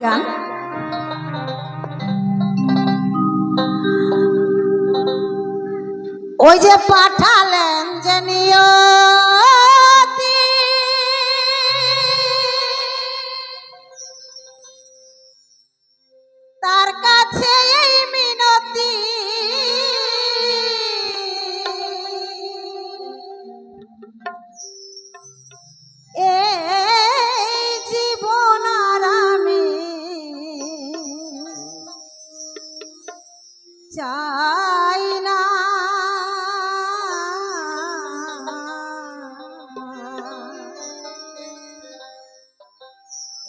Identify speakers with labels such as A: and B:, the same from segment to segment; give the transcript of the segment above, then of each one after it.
A: গান? ওই যে পাঠালেন যে চাই না।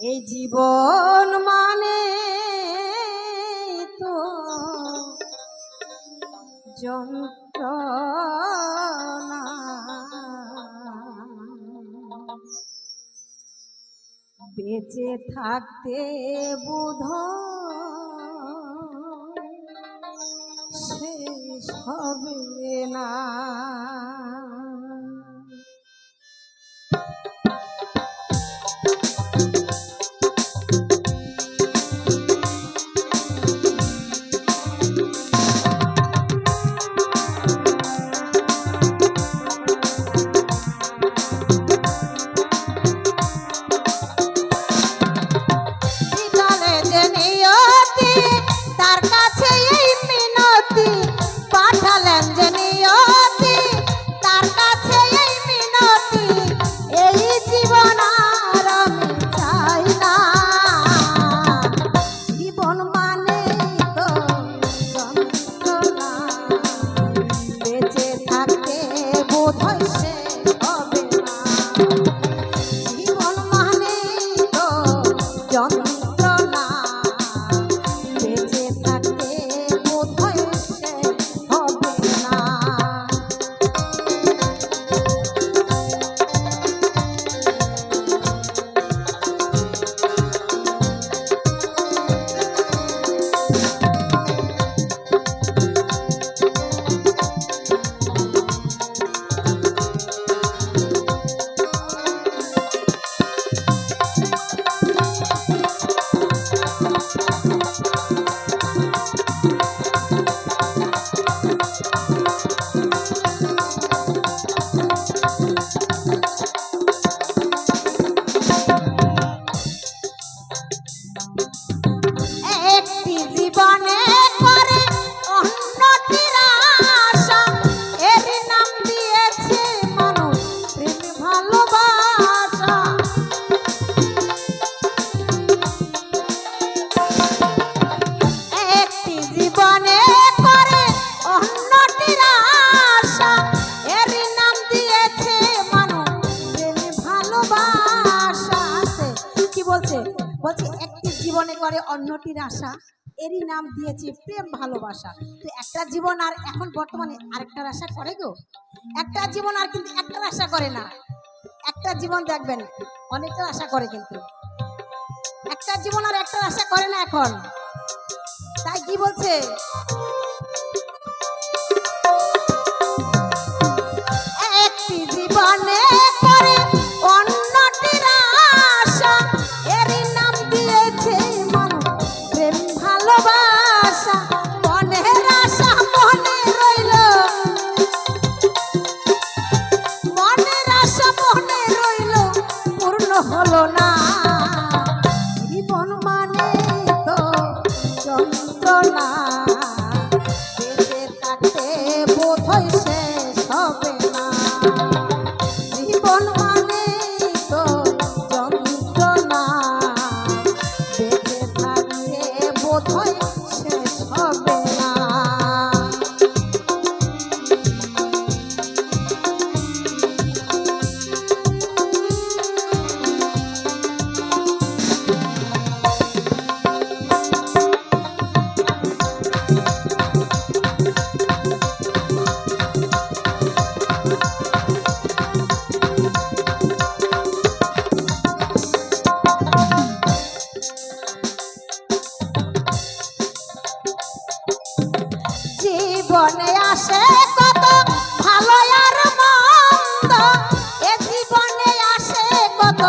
A: এই জীবন মানে তো যন্ত্র বেঁচে থাকতে বুধ শেষ হবে না। পরিবারে অন্যটির আশা, এরই নাম দিয়েছে প্রেম ভালোবাসা। তো একটা জীবন আর এখন বর্তমানে আরেকটার আশা করে গো? একটা জীবন আর কিন্তু একটার আশা করে না। একটা জীবন দেখবেন অনেকটা আশা করে কিন্তু। একটা জীবন আর একটার আশা করে না এখন। তাই কি বলছে? জীবনে আসে কত ভালো আর মন্দ। এ জীবনে আসে কত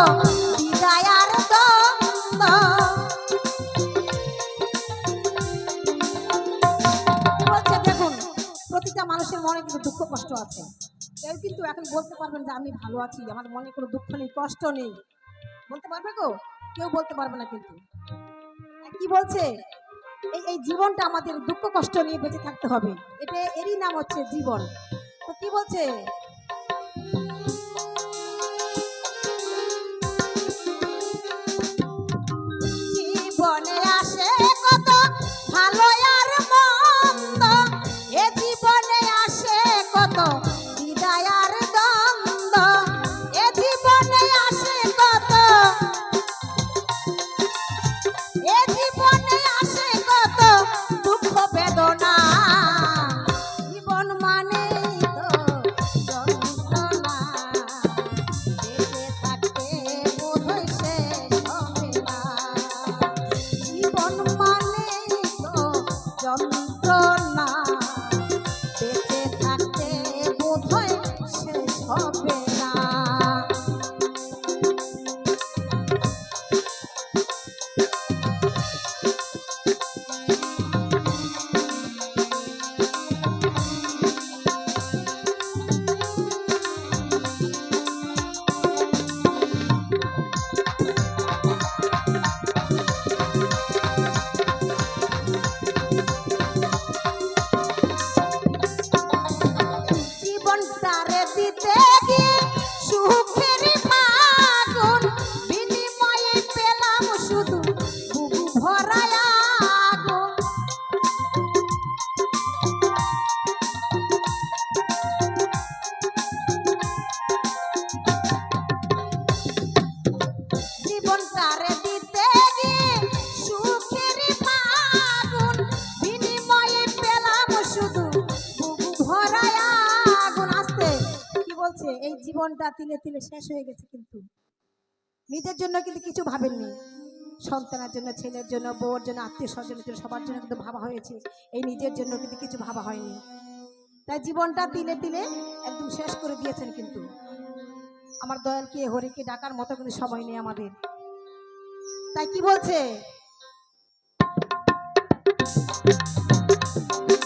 A: প্রতিটা মানুষের মনে কিন্তু দুঃখ কষ্ট আছে। কেউ কিন্তু এখন বলতে পারবেন যে আমি ভালো আছি। আমার মনে কোনো দুঃখ নেই, কষ্ট নেই। বলতে পারবে গো? কেউ বলতে পারবে না কিন্তু। হ্যাঁ, কি বলছে? এই জীবনটা আমাদের দুঃখ, কষ্ট নিয়ে বেঁচে থাকতে হবে। এটা এরই নাম হচ্ছে জীবন। তো কি বলছে? হচ্ছে এই জীবনটা তিলে তিলে শেষ হয়ে গেছে কিন্তু। নিজের জন্য কিন্তু কিছু ভাবেননি। সন্তানের জন্য, ছেলের জন্য, বউর জন্য আত্মীয় স্বজনের জন্য, সবার জন্য কিন্তু ভাবা হয়েছে। এই নিজের জন্য কিন্তু কিছু ভাবা হয়নি। তাই জীবনটা তিলে তিলে একদম শেষ করে দিয়েছেন কিন্তু। আমার দয়াল দয়ালকে হরিকে ডাকার মতো কিন্তু সময় নেই আমাদের। তাই কি বলছে? Thank you.